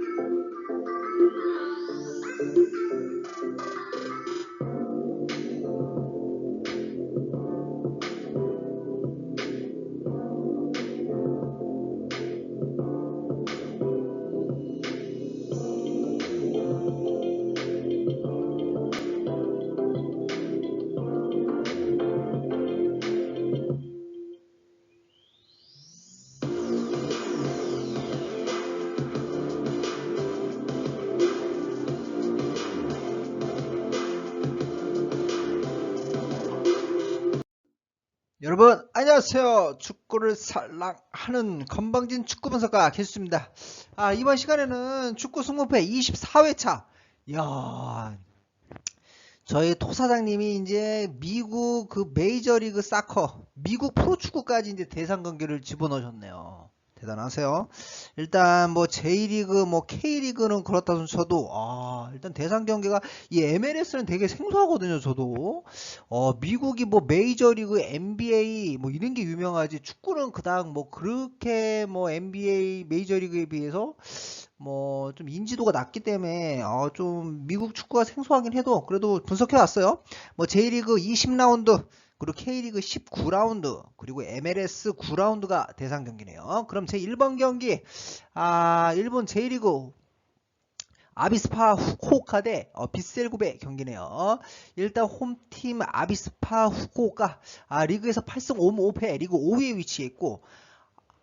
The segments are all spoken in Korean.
Thank you. 축구를 살랑하는 건방진 축구 분석가 개수입니다. 아 이번 시간에는 축구 승무패 24회차. 이야 저희 토사장님이 이제 미국 그 메이저리그 사커 미국 프로축구까지 이제 대상 경기를 집어넣으셨네요 대단하세요 일단 뭐 J리그 뭐 K리그는 그렇다 쳐도 아 일단 대상 경기가 이 MLS는 되게 생소하거든요 저도 어, 미국이 뭐 메이저리그 NBA 뭐 이런 게 유명하지 축구는 그닥 뭐 그렇게 뭐 NBA 메이저리그에 비해서 뭐 좀 인지도가 낮기 때문에 어, 좀 미국 축구가 생소하긴 해도 그래도 분석해 왔어요. 뭐 J리그 20라운드 그리고 K리그 19라운드 그리고 MLS 9라운드가 대상 경기네요. 그럼 제 1번 경기 아 일본 J리그 아비스파 후쿠오카 대 어, 빗셀굽의 경기네요. 일단 홈팀 아비스파 후쿠오카 아, 리그에서 8승 5무 5패 리그 5위에 위치해 있고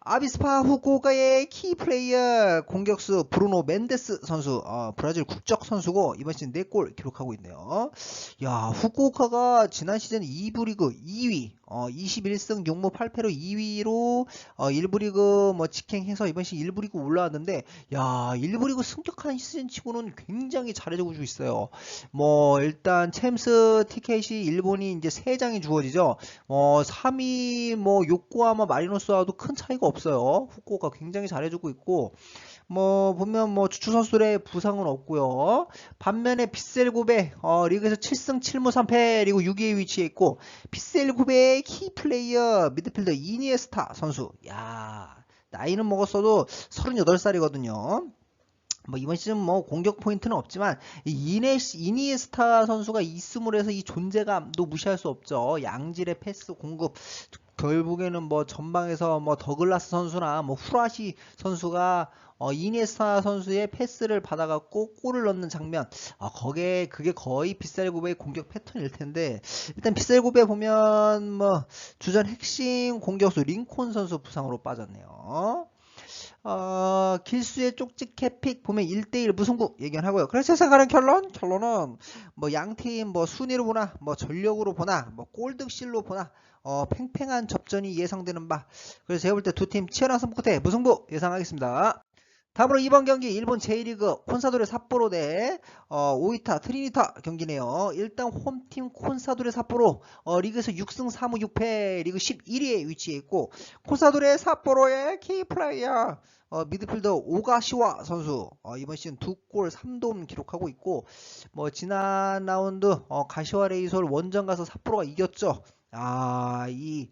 아비스파 후쿠오카의 키 플레이어 공격수 브루노 멘데스 선수 어, 브라질 국적 선수고 이번 시즌 4골 기록하고 있네요. 야 후쿠오카가 지난 시즌 2부 리그 2위 어, 21승 6무 8패로 2위로 어, 1부 리그 뭐 직행해서 이번 시즌 1부 리그 올라왔는데 야 1부 리그 승격한 시즌 치고는 굉장히 잘해주고 있어요. 뭐 일단 챔스 티켓이 일본이 이제 3장이 주어지죠. 어 3위 뭐 요코하마 마리노스와도 큰 차이가 없어요. 후쿠오카 굉장히 잘해주고 있고 뭐 보면 뭐 주축 선수들의 부상은 없고요. 반면에 빗셀굽의 어, 리그에서 7승 7무 3패 그리고 6위에 위치해 있고 빗셀굽의 키 플레이어 미드필더 이니에스타 선수. 야 나이는 먹었어도 38살이거든요. 뭐 이번 시즌 뭐 공격 포인트는 없지만 이 이네, 이니에스타 선수가 있음으로 해서 이 존재감도 무시할 수 없죠. 양질의 패스 공급 결국에는 뭐 전방에서 뭐 더글라스 선수나 뭐 후라시 선수가 어, 이니에스타 선수의 패스를 받아갖고 골을 넣는 장면 아, 거기에 그게 거의 빗셀고베의 공격 패턴일 텐데 일단 빗셀고베 보면 뭐 주전 핵심 공격수 링콘 선수 부상으로 빠졌네요. 어, 길수의 쪽지 캐 픽 보면 1대1 무승부 예견하고요. 그래서 생각하는 결론? 결론은 뭐 양팀 뭐 순위로 보나 뭐 전력으로 보나 뭐 골득실로 보나 어, 팽팽한 접전이 예상되는 바. 그래서 제가 볼 때 두 팀 치열한 승부 끝에 무승부 예상하겠습니다. 다음으로 이번 경기 일본 J리그 콘사도레 삿포로 대 어, 오이타 트리니타 경기네요. 일단 홈팀 콘사도레 삿포로 어, 리그에서 6승 3무 6패 리그 11위에 위치해 있고 콘사도레 삿포로의 키 플레이어 어, 미드필더 오가시와 선수 어, 이번 시즌 두골 3도움 기록하고 있고 뭐 지난 라운드 어, 가시와 레이솔 원정 가서 삿포로가 이겼죠. 아, 이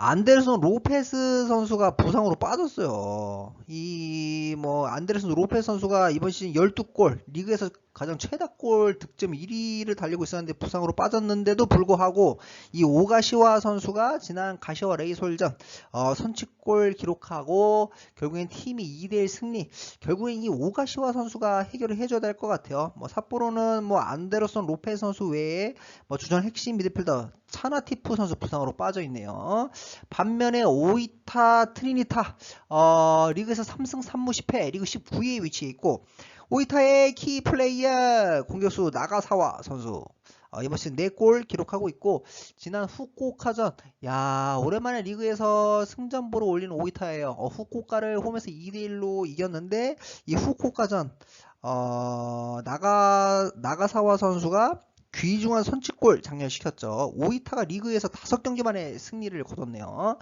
안데르손 로페스 선수가 부상으로 빠졌어요. 이 뭐 안데르손 로페스 선수가 이번 시즌 12골 리그에서 가장 최다골 득점 1위를 달리고 있었는데 부상으로 빠졌는데도 불구하고 이 오가시와 선수가 지난 가시와 레이솔전 어, 선취골 기록하고 결국엔 팀이 2대1 승리. 결국엔 이 오가시와 선수가 해결을 해줘야 될 것 같아요. 뭐 삿포로는 뭐 안데르손 로페스 선수 외에 뭐 주전 핵심 미드필더 차나티프 선수 부상으로 빠져 있네요. 반면에 오이타 트리니타 어, 리그에서 3승 3무 10패 리그 19위에 위치해 있고 오이타의 키 플레이어 공격수 나가사와 선수 어, 이번 시즌 4골 기록하고 있고 지난 후쿠오카전 야 오랜만에 리그에서 승전보로 올린 오이타예요. 어, 후쿠오카를 홈에서 2대1로 이겼는데 이 후쿠오카전 어, 나가 나가사와 선수가 귀중한 선취골 장렬시켰죠. 오이타가 리그에서 5경기 만에 승리를 거뒀네요.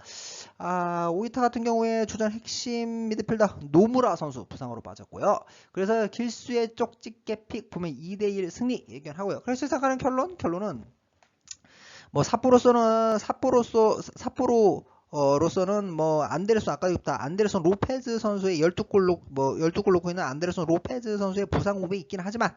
아, 오이타 같은 경우에 주전 핵심 미드필더 노무라 선수 부상으로 빠졌고요. 그래서 길수의 쪽집게 픽 보면 2대1 승리 예견하고요. 그래서 생각하는 결론? 결론은 뭐 삿포로서는 삿포로서 삿포로 어로서는 뭐 안데르손 아까 얘기했다 안데르손 로페즈 선수의 12골 뭐 12골 놓고 있는 안데르손 로페즈 선수의 부상 후에 있긴 하지만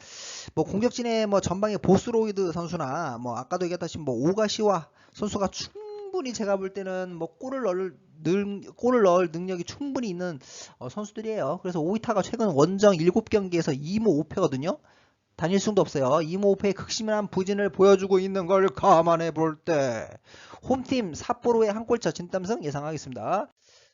뭐 공격진의 뭐 전방에 보스로이드 선수나 뭐 아까도 얘기했다시피 뭐 오가시와 선수가 충분히 제가 볼 때는 뭐 골을 넣을 능, 골을 넣을 능력이 충분히 있는 어, 선수들이에요. 그래서 오이타가 최근 원정 7경기에서 2무 5패거든요. 단일승도 없어요. 2무 5패의 극심한 부진을 보여주고 있는 걸 감안해 볼 때 홈팀 삿포로의 한 골차 진땀승 예상하겠습니다.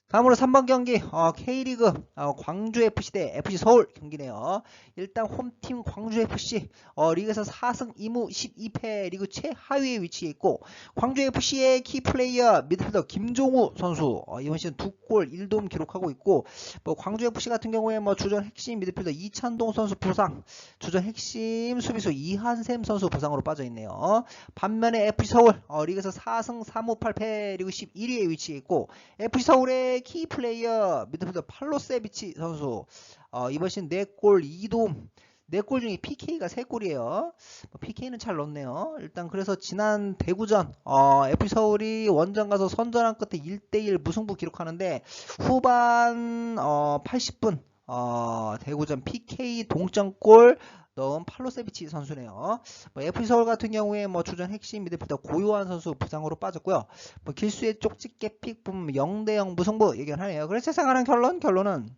다음으로 3번 경기 어, K리그 어, 광주FC 대 FC 서울 경기네요. 일단 홈팀 광주FC 어, 리그에서 4승 2무 12패 리그 최하위에 위치해 있고 광주FC의 키플레이어 미드필더 김종우 선수 어, 이번 시즌 2골 1도움 기록하고 있고 뭐 광주FC 같은 경우에 뭐 주전 핵심 미드필더 이찬동 선수 부상 주전 핵심 수비수 이한샘 선수 부상으로 빠져 있네요. 반면에 FC 서울 어, 리그에서 4승 3무 8패 리그 11위에 위치해 있고 FC 서울의 키 플레이어 미드필더 팔로세비치 선수 어, 이번 시즌 4골 2도움 4골 중에 PK가 3골이에요. PK는 잘 넣었네요. 일단 그래서 지난 대구전 어, FC 서울이 원정 가서 선전한 끝에 1대1 무승부 기록하는데 후반 어, 80분 어, 대구전 PK 동점골 넣은 팔로세비치 선수네요. 뭐 FC 서울 같은 경우에 뭐 주전 핵심 미드필더 고요한 선수 부상으로 빠졌고요. 뭐 길수의 쪽집게 픽 보면 0대0 무승부 예견하네요. 그래서 예상하는 결론 결론은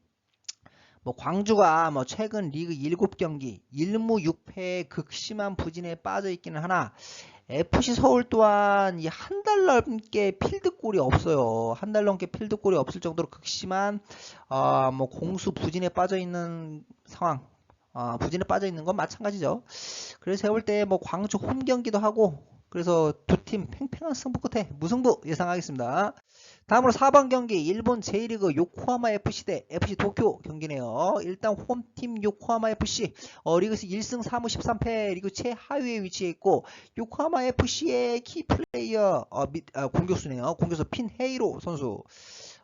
뭐 광주가 뭐 최근 리그 7경기 1무 6패의 극심한 부진에 빠져 있기는 하나 FC 서울 또한 이 한 달 넘게 필드골이 없어요. 한 달 넘게 필드골이 없을 정도로 극심한 어, 뭐 공수 부진에 빠져 있는 상황. 어, 부진에 빠져 있는 건 마찬가지죠. 그래서 제가 볼때 뭐 광주 홈 경기도 하고 그래서 두 팀 팽팽한 승부 끝에 무승부 예상하겠습니다. 다음으로 4번 경기 일본 제1리그 요코하마 FC 대 FC 도쿄 경기네요. 일단 홈팀 요코하마 FC 어, 리그에서 1승 3무 13패 리그 최하위에 위치해 있고 요코하마 FC의 키 플레이어 어, 미, 아, 공격수네요. 공격수 핀 헤이로 선수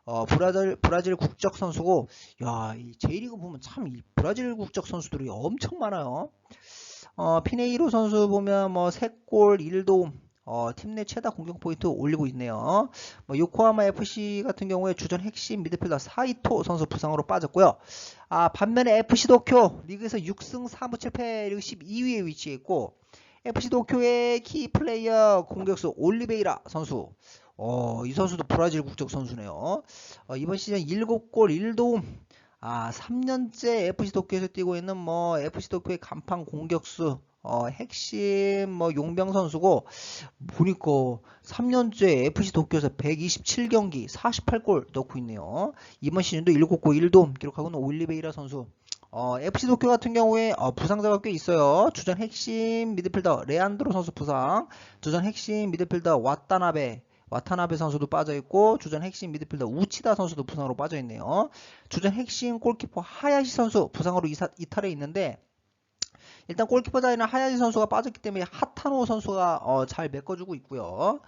어, 브라질 브라질 국적 선수고 야, 이 J리그 보면 참 이 브라질 국적 선수들이 엄청 많아요. 어, 피네이로 선수 보면 뭐 3골 1도움 어, 팀 내 최다 공격 포인트 올리고 있네요. 뭐 요코하마 FC 같은 경우에 주전 핵심 미드필더 사이토 선수 부상으로 빠졌고요. 아, 반면에 FC 도쿄 리그에서 6승 4무 7패 리그 12위에 위치해 있고 FC 도쿄의 키 플레이어 공격수 올리베이라 선수 어, 이 선수도 브라질 국적 선수네요. 어, 이번 시즌 7골 1도움 아, 3년째 FC 도쿄에서 뛰고 있는 뭐 FC 도쿄의 간판 공격수 어, 핵심 뭐 용병 선수고 보니까 3년째 FC 도쿄에서 127경기 48골 넣고 있네요. 이번 시즌도 7골 1도움 기록하고 있는 올리베이라 선수. 어, FC 도쿄 같은 경우에 어, 부상자가 꽤 있어요. 주전 핵심 미드필더 레안드로 선수 부상, 주전 핵심 미드필더 와타나베 와타나베 선수도 빠져있고 주전 핵심 미드필더 우치다 선수도 부상으로 빠져있네요. 주전 핵심 골키퍼 하야시 선수 부상으로 이사, 이탈해 있는데 일단 골키퍼 자리는 하야시 선수가 빠졌기 때문에 하타노 선수가 어, 잘 메꿔주고 있고요.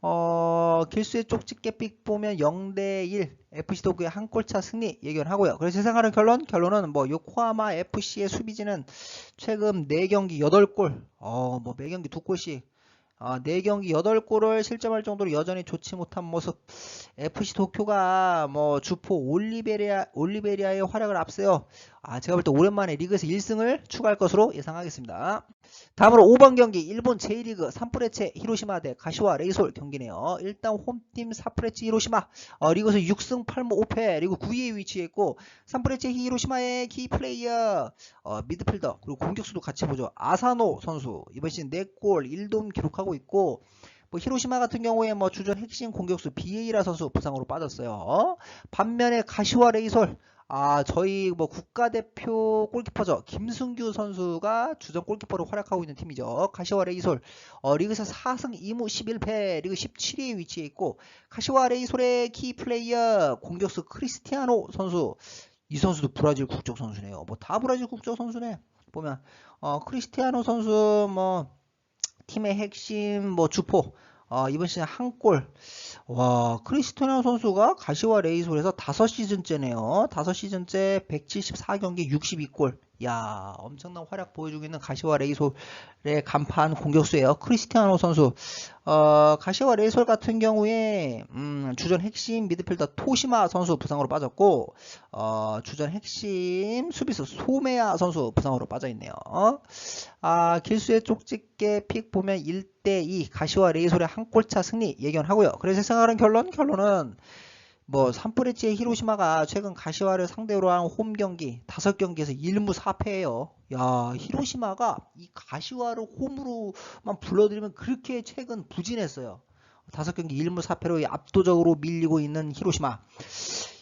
어, 길수의 쪽집게픽 보면 0대1 FC 도구의 한 골차 승리 예견하고요. 그래서 예상하는 결론 결론은 뭐 요코하마 FC의 수비진은 최근 4경기 8골 어, 뭐 매경기 2골씩 아, 4경기 8골을 실점할 정도로 여전히 좋지 못한 모습. FC 도쿄가 뭐 주포 올리베리아, 올리베리아의 활약을 앞세요. 아, 제가 볼 때 오랜만에 리그에서 1승을 추가할 것으로 예상하겠습니다. 다음으로 5번 경기 일본 제1리그 산프레체 히로시마 대 가시와 레이솔 경기네요. 일단 홈팀 사프레체 히로시마 어, 리그에서 6승 8무 5패 리그 9위에 위치했고 산프레체 히로시마의 키 플레이어 어, 미드필더 그리고 공격수도 같이 보죠. 아사노 선수 이번 시즌 4골 1도움 기록하고 있고 뭐 히로시마 같은 경우에 뭐 주전 핵심 공격수 비에이라 선수 부상으로 빠졌어요. 반면에 가시와 레이솔 아, 저희 뭐 국가대표 골키퍼죠. 김승규 선수가 주전 골키퍼로 활약하고 있는 팀이죠. 카시와 레이솔. 어, 리그에서 4승 2무 11패, 리그 17위에 위치해 있고 카시와 레이솔의 키 플레이어 공격수 크리스티아노 선수. 이 선수도 브라질 국적 선수네요. 뭐 다 브라질 국적 선수네. 보면 어, 크리스티아노 선수 뭐 팀의 핵심 뭐 주포 어, 이번 시즌 한 골. 와, 크리스티아노 선수가 가시와 레이솔에서 5시즌째네요. 5시즌째 174경기 62골. 야 엄청난 활약 보여주고 있는 가시와 레이솔의 간판 공격수예요. 크리스티아노 선수. 어, 가시와 레이솔 같은 경우에 음, 주전 핵심 미드필더 토시마 선수 부상으로 빠졌고 어, 주전 핵심 수비수 소메아 선수 부상으로 빠져 있네요. 아, 길수의 쪽집게 픽 보면 1대2 가시와 레이솔의 한 골차 승리 예견하고요. 그래서 생각하는 결론 결론은 뭐 산프레치의 히로시마가 최근 가시와를 상대로 한 홈 경기 5경기에서 1무 4패예요. 야, 히로시마가 이 가시와를 홈으로만 불러들이면 그렇게 최근 부진했어요. 5경기 1무 4패로 압도적으로 밀리고 있는 히로시마.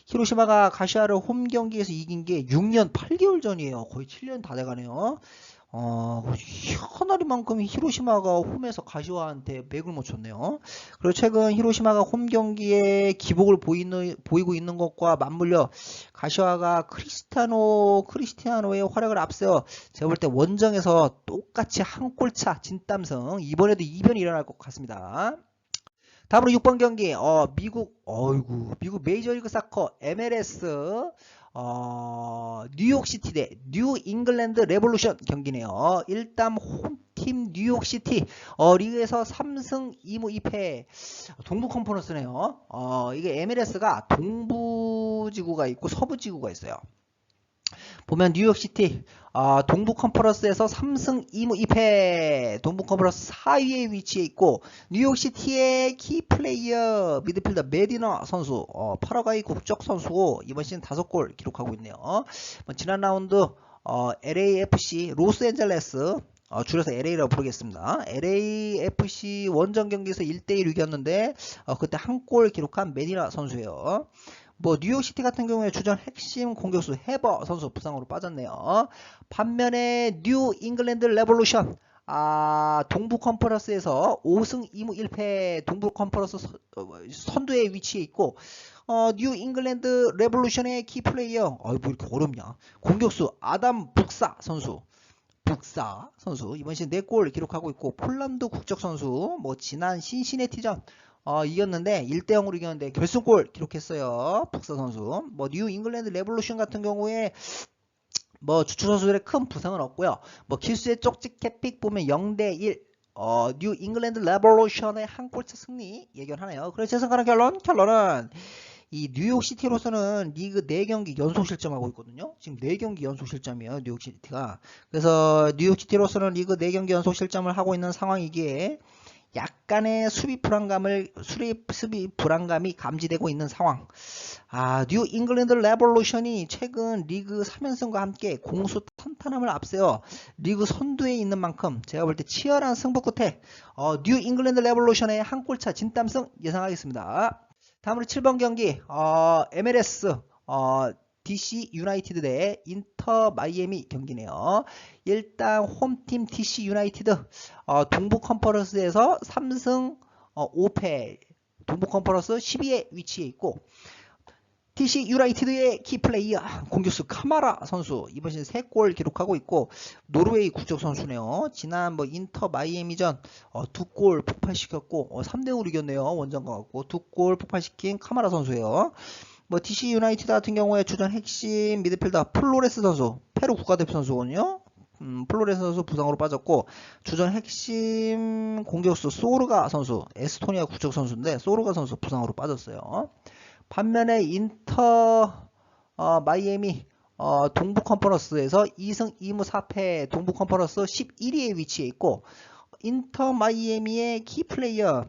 히로시마가 가시와를 홈 경기에서 이긴 게 6년 8개월 전이에요. 거의 7년 다 돼가네요. 어, 희한하리만큼 히로시마가 홈에서 가시와한테 맥을 못 쳤네요. 그리고 최근 히로시마가 홈 경기에 기복을 보이는, 보이고 있는 것과 맞물려 가시와가 크리스티아노, 크리스티아노의 활약을 앞세워 제가 볼 때 원정에서 똑같이 한 골차 진땀승 이번에도 이변이 일어날 것 같습니다. 다음으로 6번 경기 어, 미국 어이구 미국 메이저리그 사커 MLS 어, 뉴욕시티 대 뉴 잉글랜드 레볼루션 경기네요. 일단 홈팀 뉴욕시티 어, 리그에서 3승 2무 2패 동부 컨퍼런스네요. 어, 이게 MLS가 동부 지구가 있고 서부 지구가 있어요. 보면 뉴욕시티 아, 동부 컨퍼런스에서 3승 2무 2패 동부 컨퍼런스 4위에 위치해 있고 뉴욕시티의 키 플레이어 미드필더 메디너 선수 어, 파라과이 국적 선수고 이번 시즌 5골 기록하고 있네요. 뭐 지난 라운드 어, LAFC 로스앤젤레스 어, 줄여서 LA라고 부르겠습니다. LAFC 원정 경기에서 1대1 이겼는데 어, 그때 한 골 기록한 메디나 선수예요. 뭐 뉴욕시티 같은 경우에 주전 핵심 공격수 헤버 선수 부상으로 빠졌네요. 반면에 뉴 잉글랜드 레볼루션. 아, 동부 컨퍼런스에서 5승 2무 1패 동부 컨퍼런스 서- 어, 선두에 위치해 있고 어, 뉴 잉글랜드 레볼루션의 키 플레이어. 어이 뭐 이렇게 어렵냐. 공격수 아담 북사 선수. 북사 선수. 이번 시즌 4골 기록하고 있고 폴란드 국적 선수. 뭐 지난 신시내티전 어, 이겼는데 1대 0으로 이겼는데 결승골 기록했어요. 북사 선수. 뭐 뉴 잉글랜드 레볼루션 같은 경우에 뭐 주축 선수들의 큰 부상은 없고요. 뭐 기수의 쪽집 캐픽 보면 0대 1. 어, 뉴 잉글랜드 레볼루션의 한 골차 승리 예견하네요. 그래서 제 생각하는 결론 결론은 이 뉴욕시티로서는 리그 4경기 연속 실점하고 있거든요. 지금 4경기 연속 실점이에요. 뉴욕시티가. 그래서 뉴욕시티로서는 리그 4경기 연속 실점을 하고 있는 상황이기에 약간의 수비 불안감을 수비, 수비 불안감이 감지되고 있는 상황. 아, 뉴 잉글랜드 레볼루션이 최근 리그 3연승과 함께 공수 탄탄함을 앞세워 리그 선두에 있는 만큼 제가 볼 때 치열한 승부 끝에 어, 뉴 잉글랜드 레볼루션의 한 골차 진땀승 예상하겠습니다. 다음으로 7번 경기 어, MLS 어, DC 유나이티드 대 인터 마이애미 경기네요. 일단 홈팀 DC 유나이티드 어, 동부 컨퍼런스에서 3승 어, 5패 동부 컨퍼런스 10위에 위치해 있고 DC 유나이티드의 키플레이어 공격수 카마라 선수 이번 시즌 3골 기록하고 있고 노르웨이 국적 선수네요. 지난 뭐 인터 마이애미전 어, 2골 폭발시켰고 어, 3대5로 이겼네요. 원정과 같고 2골 폭발시킨 카마라 선수예요. 뭐 DC 유나이티드 같은 경우에 주전 핵심 미드필더 플로레스 선수 페루 국가대표 선수거든요. 음, 플로레스 선수 부상으로 빠졌고 주전 핵심 공격수 소르가 선수 에스토니아 국적 선수인데 소르가 선수 부상으로 빠졌어요. 반면에 인터 어, 마이애미 어, 동부 컨퍼런스에서 2승 2무 4패 동부 컨퍼런스 11위에 위치해 있고 인터 마이애미의 키 플레이어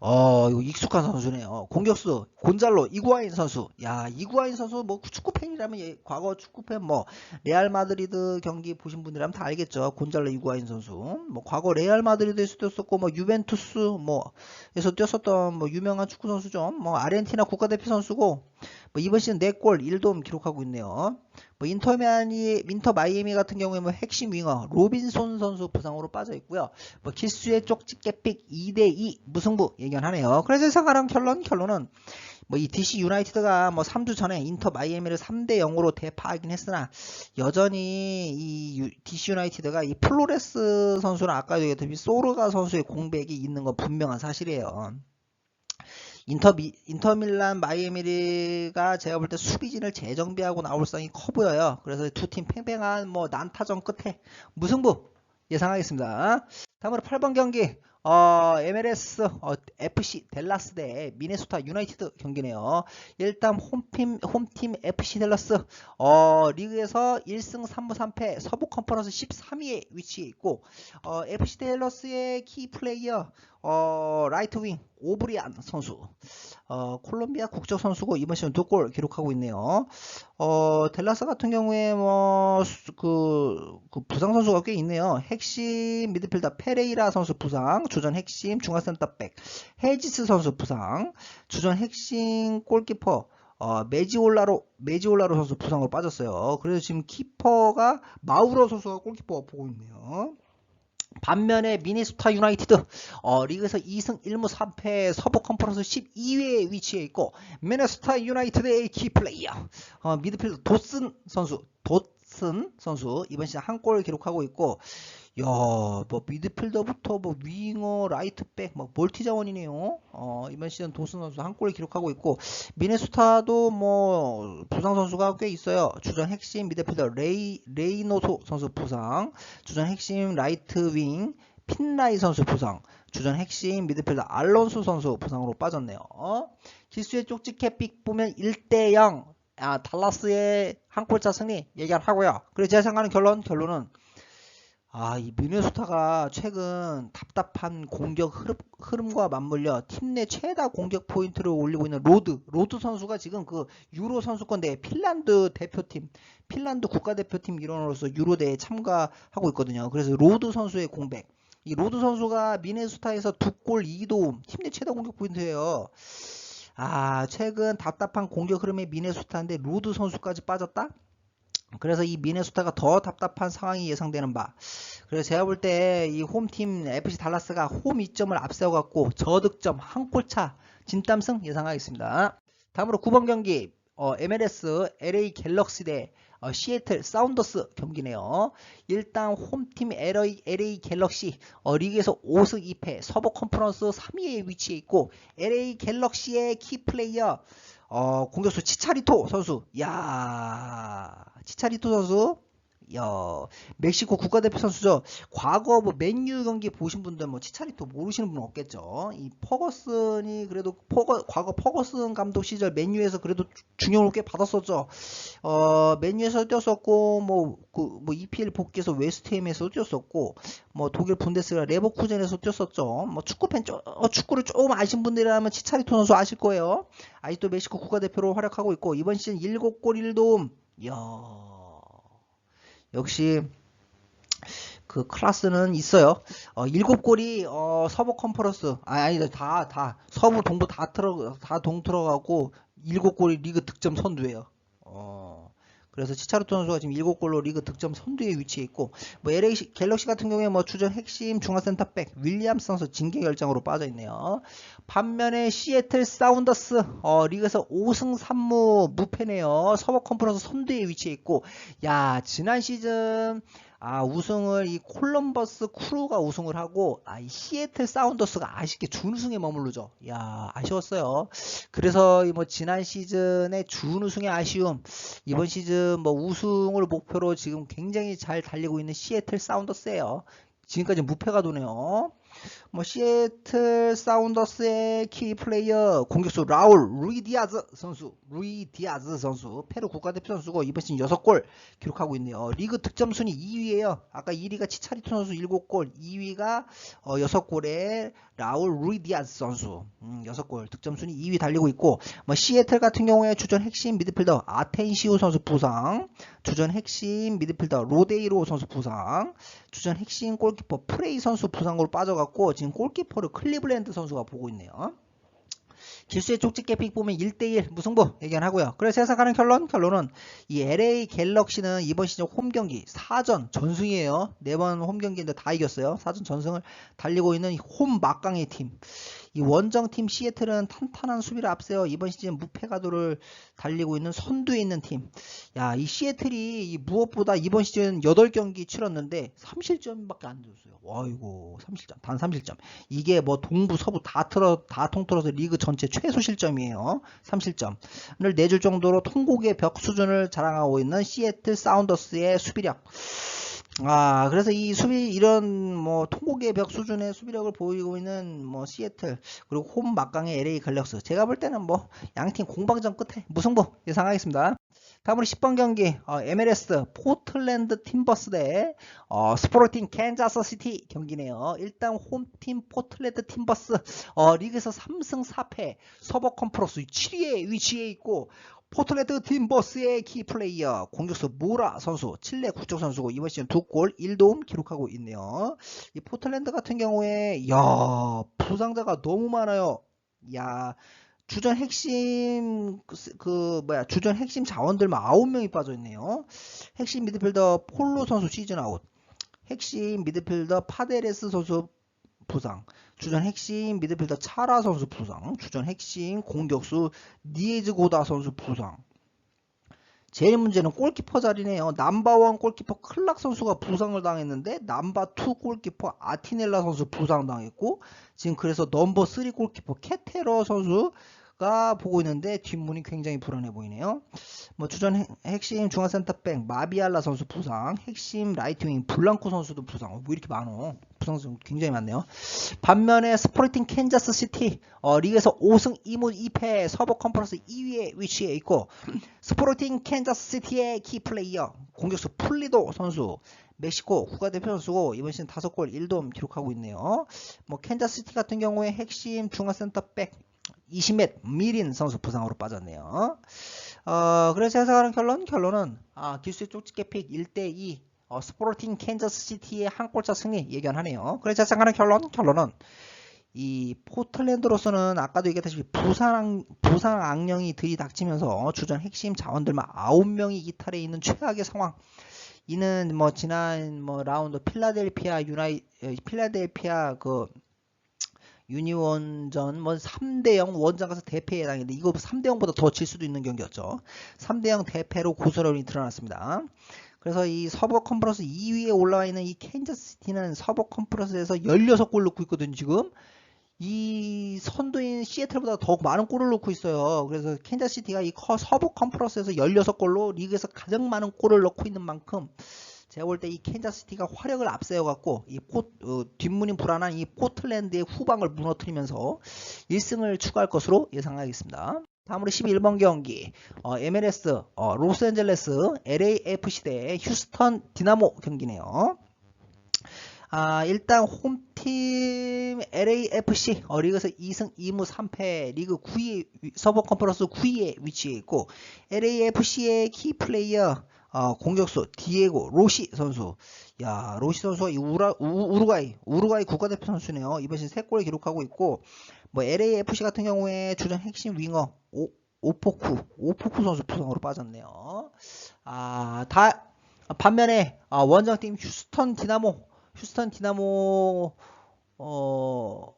어, 이거 익숙한 선수네요. 공격수 곤잘로 이구아인 선수. 야, 이구아인 선수 뭐 축구 팬이라면 예, 과거 축구 팬뭐 레알 마드리드 경기 보신 분이라면 다 알겠죠. 곤잘로 이구아인 선수. 뭐 과거 레알 마드리드에서 뛰었었고 뭐 유벤투스 뭐에서 뛰었었던 뭐 유명한 축구 선수죠. 뭐 아르헨티나 국가대표 선수고 뭐 이번 시즌 4골 1도움 기록하고 있네요. 뭐 인터미아니 인터 마이애미 같은 경우에 뭐 핵심 윙어 로빈손 선수 부상으로 빠져 있고요. 뭐 키스의 쪽집게픽 2대2 무승부 예견하네요. 그래서 생각하는 결론 결론은 뭐 이 DC 유나이티드가 뭐 3주 전에 인터 마이애미를 3대 0으로 대파하긴 했으나 여전히 이 유- DC 유나이티드가 이 플로레스 선수는 아까도 얘기했듯이 소르가 선수의 공백이 있는 건 분명한 사실이에요. 인터미, 인터밀란 마이애미리가 제가 볼 때 수비진을 재정비하고 나올 상이 커 보여요. 그래서 두 팀 팽팽한 뭐 난타전 끝에 무승부 예상하겠습니다. 다음으로 8번 경기 어, MLS 어, FC 델라스 대 미네소타 유나이티드 경기네요. 일단 홈팀 홈팀 FC 델라스 어, 리그에서 1승 3무 3패 서부 컨퍼런스 13위에 위치해 있고 어, FC 델라스의 키 플레이어 어, 라이트 윙 오브리안 선수 어, 콜롬비아 국적 선수고 이번 시즌 두 골 기록하고 있네요. 어, 델라스 같은 경우에 뭐, 그, 그 부상 선수가 꽤 있네요. 핵심 미드필더 페레이라 선수 부상, 주전 핵심 중앙 센터백, 헤지스 선수 부상, 주전 핵심 골키퍼, 어, 메지올라로, 메지올라로 선수 부상으로 빠졌어요. 그래서 지금 키퍼가 마우로 선수가 골키퍼 보고 있네요. 반면에 미네소타 유나이티드 어, 리그에서 2승 1무 3패 서부 컨퍼런스 12위에 위치해 있고 미네소타 유나이티드의 키 플레이어 어, 미드필더 도슨 선수 도슨 선수 이번 시즌 한 골 기록하고 있고 야, 뭐 미드필더부터 뭐 윙어, 라이트백, 막 멀티 자원이네요. 어, 이번 시즌 도슨 선수 한골 기록하고 있고 미네소타도 뭐 부상 선수가 꽤 있어요. 주전 핵심 미드필더 레이 레이노소 선수 부상, 주전 핵심 라이트 윙 핀라이 선수 부상, 주전 핵심 미드필더 알론소 선수 부상으로 빠졌네요. 어? 기수의 쪽지 캡픽 보면 1대 0. 아, 달라스의 한 골차 승리 얘기하고요. 그래서 제가 생각하는 결론 결론은 아, 이 미네소타가 최근 답답한 공격 흐름, 흐름 과 맞물려 팀 내 최다 공격 포인트를 올리고 있는 로드, 로드 선수가 지금 그 유로 선수권 대회 핀란드 대표팀, 핀란드 국가대표팀 일원으로서 유로 대회에 참가하고 있거든요. 그래서 로드 선수의 공백. 이 로드 선수가 미네소타에서 두 골 2도움, 팀 내 최다 공격 포인트예요. 아, 최근 답답한 공격 흐름의 미네소타인데 로드 선수까지 빠졌다? 그래서 이 미네소타가 더 답답한 상황이 예상되는 바. 그래서 제가 볼 때 이 홈팀 FC 달라스가 홈 2점을 앞세워 갖고 저득점 한 골차 진땀승 예상하겠습니다. 다음으로 9번 경기 어, MLS LA 갤럭시 대 어, 시애틀 사운더스 경기네요. 일단 홈팀 LA, LA 갤럭시 어, 리그에서 5승 2패 서부 컨퍼런스 3위에 위치해 있고 LA 갤럭시의 키 플레이어 어, 공격수 치차리토 선수. 야, 치차리토 선수. 야, 멕시코 국가대표 선수죠. 과거 뭐 맨유 경기 보신 분들 뭐 치차리토 모르시는 분은 없겠죠. 이 퍼거슨이 그래도 퍼거, 과거 퍼거슨 감독 시절 맨유에서 그래도 주- 중용을 꽤 받았었죠. 어, 맨유에서 뛰었었고 뭐 그 뭐 EPL 복귀해서 웨스트햄에서 뛰었었고 뭐 독일 분데스리가 레버쿠젠에서 뛰었었죠. 뭐 축구 팬 쪼, 어, 축구를 조금 아신 분들이라면 치차리토 선수 아실 거예요. 아직도 멕시코 국가대표로 활약하고 있고 이번 시즌 7골 1도움. 이야. 역시 그 클래스는 있어요. 어, 7골이 어, 서부 컨퍼런스 아, 아니 다다 서부 동부 다 들어 다 동 들어가고 7골이 리그 득점 선두예요. 어. 그래서 치차르토 선수가 지금 7골로 리그 득점 선두에 위치해 있고 뭐 LA 시- 갤럭시 같은 경우에 뭐 주전 핵심 중앙 센터백 윌리엄스 선수 징계 결정으로 빠져 있네요. 반면에 시애틀 사운더스 어, 리그에서 5승 3무 무패네요. 서부 컨퍼런스 선두에 위치해 있고 야 지난 시즌 아 우승을 이 콜럼버스 크루가 우승을 하고 아, 이 시애틀 사운더스가 아쉽게 준우승에 머무르죠. 야 아쉬웠어요. 그래서 이뭐 지난 시즌의 준우승의 아쉬움 이번 시즌 뭐 우승을 목표로 지금 굉장히 잘 달리고 있는 시애틀 사운더스예요. 지금까지 무패가 도네요. 뭐 시애틀 사운더스의 키 플레이어 공격수 라울 루이 디아즈 선수 루이 디아즈 선수 페루 국가대표 선수고 이번 시즌 6골 기록하고 있네요. 리그 득점 순위 2위에요. 아까 1위가 치차리토 선수 7골, 2위가 어, 6골에 라울 루이 디아즈 선수 음, 6골 득점 순위 2위 달리고 있고 뭐 시애틀 같은 경우에 주전 핵심 미드필더 아텐시오 선수 부상, 주전 핵심 미드필더 로데이로 선수 부상, 주전 핵심 골키퍼 프레이 선수 부상으로 빠져갖고 지금 골키퍼를 클리블랜드 선수가 보고 있네요. 기수의 쪽지 깨픽 보면 1대1 무승부 예견하고요. 그래서 해석하는 결론? 결론은 이 LA 갤럭시는 이번 시즌 홈 경기 4전 전승이에요. 4번 홈 경기인데 다 이겼어요. 4전 전승을 달리고 있는 이홈 막강의 팀. 이 원정팀 시애틀은 탄탄한 수비를 앞세워 이번 시즌 무패 가도를 달리고 있는 선두에 있는 팀. 야, 이 시애틀이 이 무엇보다 이번 시즌 8경기 치렀는데 3실점밖에 안 줬어요. 와이고, 3실점. 단 3실점. 이게 뭐 동부 서부 다 틀어 다 통틀어서 리그 전체 최소 실점이에요. 3실점을 내줄 정도로 통곡의 벽 수준을 자랑하고 있는 시애틀 사운더스의 수비력. 아, 그래서 이 수비, 이런 뭐 통곡의 벽 수준의 수비력을 보이고 있는 뭐 시애틀, 그리고 홈 막강의 LA 글렉스. 제가 볼 때는 뭐 양팀 공방전 끝에 무승부 예상하겠습니다. 다음으로 10번 경기, 어, MLS 포틀랜드 팀버스 대 어, 스포르팅 캔자스 시티 경기네요. 일단 홈팀 포틀랜드 팀버스 어, 리그에서 3승 4패 서버 컨퍼런스 7위에 위치해 있고 포틀랜드 팀버스의 키플레이어 공격수 모라 선수 칠레 국적 선수고 이번 시즌 두 골 1도움 기록하고 있네요. 이 포틀랜드 같은 경우에 야 부상자가 너무 많아요. 야 주전 핵심 그, 그 뭐야 주전 핵심 자원들만 9명이 빠져 있네요. 핵심 미드필더 폴로 선수 시즌 아웃. 핵심 미드필더 파데레스 선수 부상. 주전 핵심 미드필더 차라 선수 부상. 주전 핵심 공격수 니에즈 고다 선수 부상. 제일 문제는 골키퍼 자리네요. 남바원 골키퍼 클락 선수가 부상을 당했는데 남바2 골키퍼 아티넬라 선수 부상 당했고 지금 그래서 넘버 3 골키퍼 케테러 선수 가 보고 있는데 뒷문이 굉장히 불안해 보이네요. 뭐 주전 핵- 핵심 중앙센터백 마비알라 선수 부상, 핵심 라이트윙 블랑코 선수도 부상. 어, 뭐 이렇게 많어? 부상 선수 굉장히 많네요. 반면에 스포르팅 캔자스 시티 어, 리그에서 5승 2무 2패 서버 컨퍼런스 2위에 위치해 있고 스포르팅 캔자스 시티의 키 플레이어 공격수 풀리도 선수 멕시코 국가대표 선수고 이번 시즌 5골 1도움 기록하고 있네요. 뭐 캔자스 시티 같은 경우에 핵심 중앙 센터백 20몇 미린 선수 부상으로 빠졌네요. 어, 그래서 해석하는 결론 결론은 아, 기수의 쪽집게 픽 1대2 어, 스포르팅 캔자스 시티의 한 골차 승리 예견하네요. 그래서 예상하는 결론 결론은 이 포틀랜드로서는 아까도 얘기했다시피 부상 부상 악령이 들이닥치면서 주전 핵심 자원들만 9명이 이탈해 있는 최악의 상황. 이는 뭐 지난 뭐 라운드 필라델피아 유나이 에, 필라델피아 그 유니원전 뭐 3대 0 원정 가서 대패에 당했는데 이거 3대 0보다 더 질 수도 있는 경기였죠. 3대 0 대패로 고스란히 드러났습니다. 그래서 이 서버 컨퍼런스 2위에 올라와 있는 이 캔자스 시티는 서버 컨퍼런스에서 16골 넣고 있거든요, 지금. 이 선두인 시애틀보다 더 많은 골을 넣고 있어요. 그래서 캔자스 시티가 이 커- 서부 컨퍼런스에서 16골로 리그에서 가장 많은 골을 넣고 있는 만큼 제가 볼 때 이 캔자스 시티가 화력을 앞세워 갖고 이 포, 어, 뒷문이 불안한 이 포틀랜드의 후방을 무너뜨리면서 1승을 추가할 것으로 예상하겠습니다. 다음으로 11번 경기 어, MLS 어, 로스앤젤레스 LAFC 대 휴스턴 디나모 경기네요. 아, 일단 홈팀 LAFC 어, 리그에서 2승 2무 3패 리그 9위 서버 컨퍼런스 9위에 위치해 있고 LAFC의 키 플레이어 어, 공격수 디에고 로시 선수. 야, 로시 선수가 이 우라, 우, 루과이 우루과이 국가대표 선수네요. 이번 시즌 3골을 기록하고 있고 뭐 LAFC 같은 경우에 주전 핵심 윙어 오, 오포쿠, 오포쿠 선수 부상으로 빠졌네요. 아, 다 반면에 아, 원정팀 휴스턴 디나모, 휴스턴 디나모 어,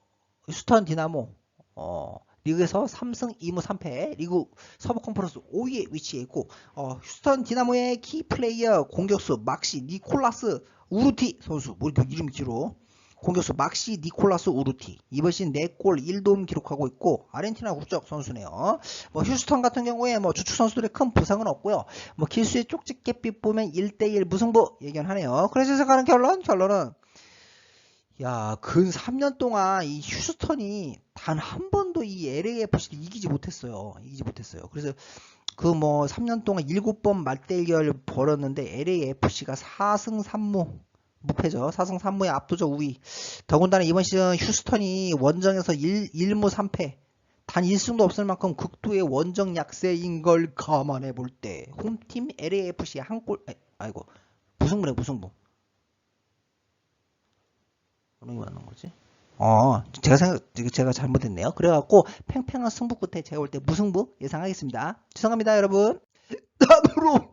휴스턴 디나모 어, 리그에서 3승 2무 3패 리그 서부 컨퍼런스 5위에 위치해 있고 어, 휴스턴 디나모의 키 플레이어 공격수 막시 니콜라스 우루티 선수 뭐 이렇게 이름이 길어 공격수 막시 니콜라스 우루티 이번 시즌 4골 1도움 기록하고 있고 아르헨티나 국적 선수네요. 뭐 휴스턴 같은 경우에 뭐 주축 선수들의 큰 부상은 없고요. 뭐 기수의 쪽집게빛 보면 1대1 무승부 예견하네요. 그래서 생각하는 결론 결론은 야, 근 3년 동안 이 휴스턴이 단 한 번도 이 LAFC를 이기지 못했어요. 이기지 못했어요. 그래서 그 뭐 3년 동안 7번 맞대결 벌였는데 LAFC가 4승 3무 무패죠. 4승 3무의 압도적 우위. 더군다나 이번 시즌 휴스턴이 원정에서 1, 1무 3패. 단 1승도 없을 만큼 극도의 원정 약세인 걸 감안해 볼 때 홈팀 LAFC 한 골, 아, 아이고 무승부래 무승부. 어느 게 맞는 거지? 어, 제가 생각, 제가 잘못했네요. 그래갖고 팽팽한 승부 끝에 제가 볼때 무승부 예상하겠습니다. 죄송합니다, 여러분. 다음으로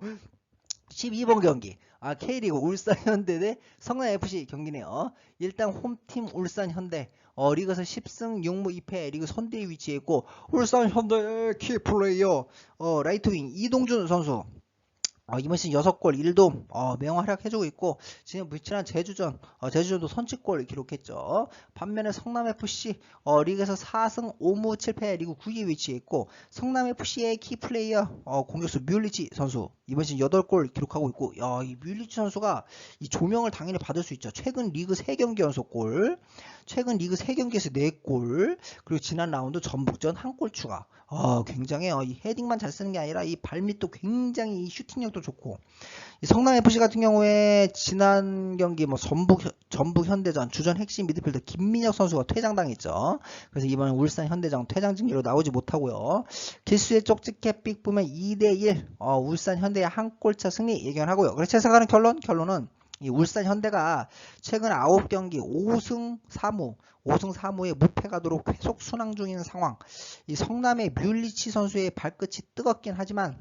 12번 경기. 아 K리그 울산 현대 대 성남 FC 경기네요. 일단 홈팀 울산 현대 어, 리그에서 10승 6무 2패 리그 선두에 위치했고 울산 현대의 키플레이어 어, 라이트윙 이동준 선수 어, 시즌 6골 1돔 어, 맹활약해주고 있고 지금 불친한 제주전 어, 제주전도 선취골 기록했죠. 반면에 성남FC 어, 리그에서 4승 5무 7패 리그 9위에 위치했고 성남FC의 키플레이어 어, 공격수 뮬리치 선수 이번 시즌 8골 기록하고 있고 야, 이 뮬리치 선수가 이 조명을 당연히 받을 수 있죠. 최근 리그 3경기 연속 골 최근 리그 3경기에서 4골 그리고 지난 라운드 전북전 한 골 추가 어, 굉장해요. 이 헤딩만 잘 쓰는 게 아니라 이 발밑도 굉장히 이 슈팅력 도 좋고 이 성남 FC 같은 경우에 지난 경기 뭐 전북 전북 현대전 주전 핵심 미드필더 김민혁 선수가 퇴장당했죠. 그래서 이번에 울산 현대장 퇴장 징계로 나오지 못하고요. 기수의 쪽집게 삑 보면 2대 1 어, 울산 현대의 한 골차 승리 예견하고요. 그래서 예상하는 결론 결론은 이 울산 현대가 최근 9경기 5승 3무 5승 3무에 무패가 도록 계속 순항 중인 상황. 이 성남의 뮬리치 선수의 발끝이 뜨겁긴 하지만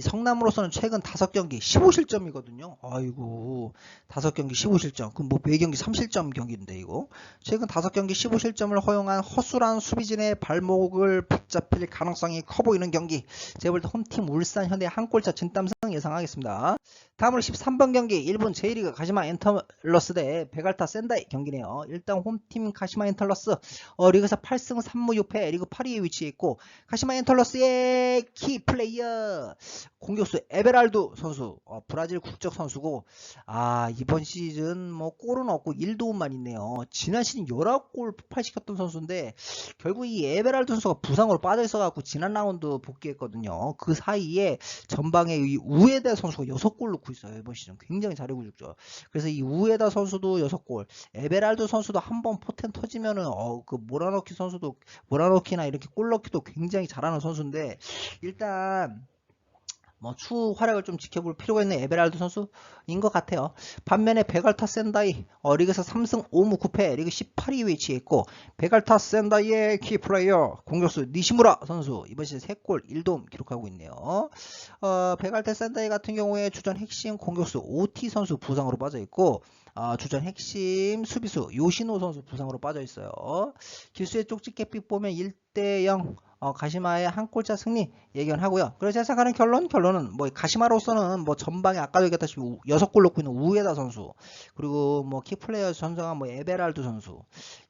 이 성남으로서는 최근 5경기 15실점이거든요. 아이고 5경기 15실점. 그럼 뭐 매경기 3실점 경기인데 이거. 최근 5경기 15실점을 허용한 허술한 수비진의 발목을 붙잡힐 가능성이 커 보이는 경기. 제가 볼때 홈팀 울산 현대 한 골차 진땀승 예상하겠습니다. 다음으로 13번 경기 1분 제1리그 가시마 엔터러스 대 베갈타 센다이 경기네요. 일단 홈팀 가시마 엔터러스 어, 리그에서 8승 3무 6패 리그 8위에 위치했고 가시마 엔터러스의 키 플레이어 공격수 에베랄두 선수 어, 브라질 국적 선수고 아 이번 시즌 뭐 골은 없고 1도움만 있네요. 지난 시즌 19골 폭발시켰던 선수인데 결국 이 에베랄두 선수가 부상으로 빠져 있어갖고 지난 라운드 복귀했거든요. 그 사이에 전방에 이 우에다 선수가 6골 넣고 있어요. 이번 시즌 굉장히 잘하고 있죠. 그래서 이 우에다 선수도 6골, 에베랄드 선수도 한 번 포텐 터지면은 어 그 모라노키 선수도 모라노키나 이렇게 골 넣기도 굉장히 잘하는 선수인데 일단 뭐 추후 활약을 좀 지켜볼 필요가 있는 에베랄드 선수인 것 같아요. 반면에 베갈타 센다이 어, 리그에서 3승 5무 9패 리그 18위 위치했고 베갈타 센다이의 키플레이어 공격수 니시무라 선수 이번 시즌 3골 1도움 기록하고 있네요. 어, 베갈타 센다이 같은 경우에 주전 핵심 공격수 오티 선수 부상으로 빠져 있고 어, 주전 핵심 수비수 요시노 선수 부상으로 빠져 있어요. 기수의 쪽집게빛 보면 1대0 어, 가시마의 한 골차 승리 예견하고요. 그래서 생각하는 결론 결론은 뭐 가시마로서는 뭐 전방에 아까도 얘기했다시피 우- 여섯 골 넣고 있는 우에다 선수 그리고 뭐 키플레이어 선수가 뭐 에베랄드 선수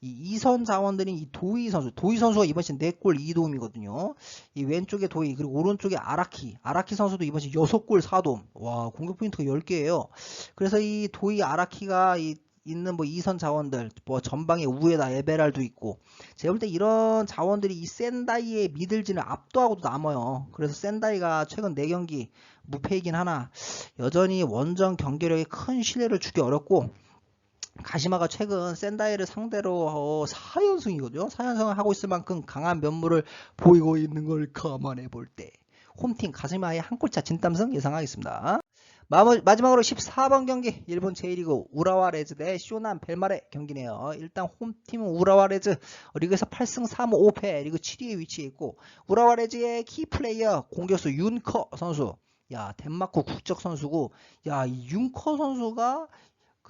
이 이선 자원들인 이 도이 선수 도이 선수가 이번 시즌 4골 2도움이거든요. 이 왼쪽에 도이 그리고 오른쪽에 아라키 아라키 선수도 이번 시즌 6골 4도움 와 공격 포인트가 10개예요. 그래서 이 도이 아라키가 이 있는 뭐 이선 자원들 뭐 전방에 우에다 에베랄도 있고 제가 볼 때 이런 자원들이 이 센다이의 미들진을 압도하고도 남아요. 그래서 센다이가 최근 4경기 무패이긴 하나 여전히 원정 경기력에 큰 신뢰를 주기 어렵고 가시마가 최근 센다이를 상대로 어, 4연승이거든요. 4연승을 하고 있을 만큼 강한 면모를 보이고 있는 걸 감안해 볼 때 홈팀 가시마의 한 골차 진땀승 예상하겠습니다. 마지막으로 14번 경기 일본 제1리그 우라와 레즈 대 쇼난 벨마레 경기네요. 일단 홈팀은 우라와 레즈 리그에서 8승 3무 5패 리그 7위에 위치했고 우라와 레즈의 키플레이어 공격수 윤커 선수 야 덴마크 국적 선수고 야 이 윤커 선수가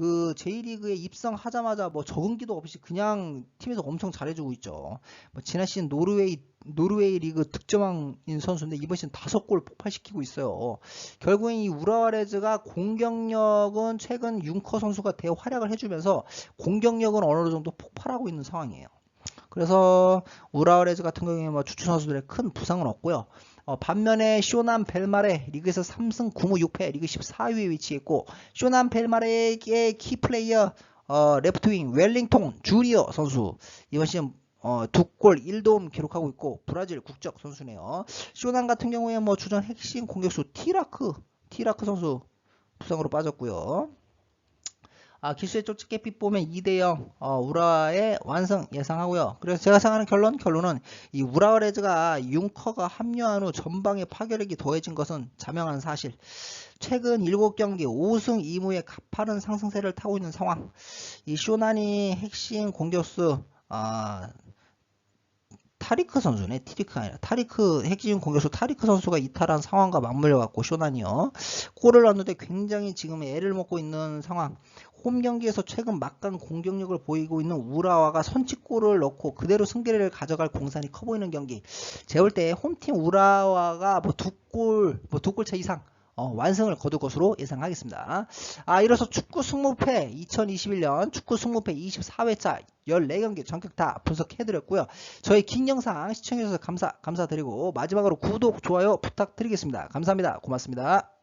그 제1리그에 입성하자마자 뭐 적응기도 없이 그냥 팀에서 엄청 잘해주고 있죠. 뭐 지난 시즌 노르웨이 노르웨이 리그 득점왕인 선수인데 이번 시즌 다섯 골 폭발시키고 있어요. 결국엔 이 우라와레즈가 공격력은 최근 윤커 선수가 대활약을 해주면서 공격력은 어느 정도 폭발하고 있는 상황이에요. 그래서 우라와레즈 같은 경우에 뭐 주축 선수들의 큰 부상은 없고요. 어, 반면에 쇼난 벨마레 리그에서 3승 9무 6패 리그 14위에 위치했고 쇼난 벨마레의 키플레이어 어, 레프트윙 웰링톤 주리어 선수 이번 시즌 어, 두골 1도움 기록하고 있고 브라질 국적 선수네요. 쇼난 같은 경우에 뭐 주전 핵심 공격수 티라크 티라크 선수 부상으로 빠졌고요. 아, 기수의 쪽집게빛 보면 2대0 어, 우라의 완성 예상하고요. 그래서 제가 생각하는 결론 결론은 이 우라레즈가 융커가 합류한 후 전방에 파괴력이 더해진 것은 자명한 사실. 최근 7경기 5승 2무의 가파른 상승세를 타고 있는 상황. 이 쇼난이 핵심 공격수 아, 타리크 선수네. 티리크가 아니라 타리크 핵심 공격수 타리크 선수가 이탈한 상황과 맞물려 갖고 쇼난이요. 골을 넣는데 굉장히 지금 애를 먹고 있는 상황. 홈 경기에서 최근 막강 공격력을 보이고 있는 우라와가 선취골을 넣고 그대로 승기를 가져갈 공산이 커 보이는 경기. 볼때 홈팀 우라와가 뭐 두 골, 뭐 두 골 차 이상 어, 완승을 거둘 것으로 예상하겠습니다. 아, 이로써 축구 승무패 2021년 축구 승무패 24회차 14경기 전격 다 분석해드렸고요. 저희 긴 영상 시청해주셔서 감사, 감사드리고 마지막으로 구독, 좋아요 부탁드리겠습니다. 감사합니다. 고맙습니다.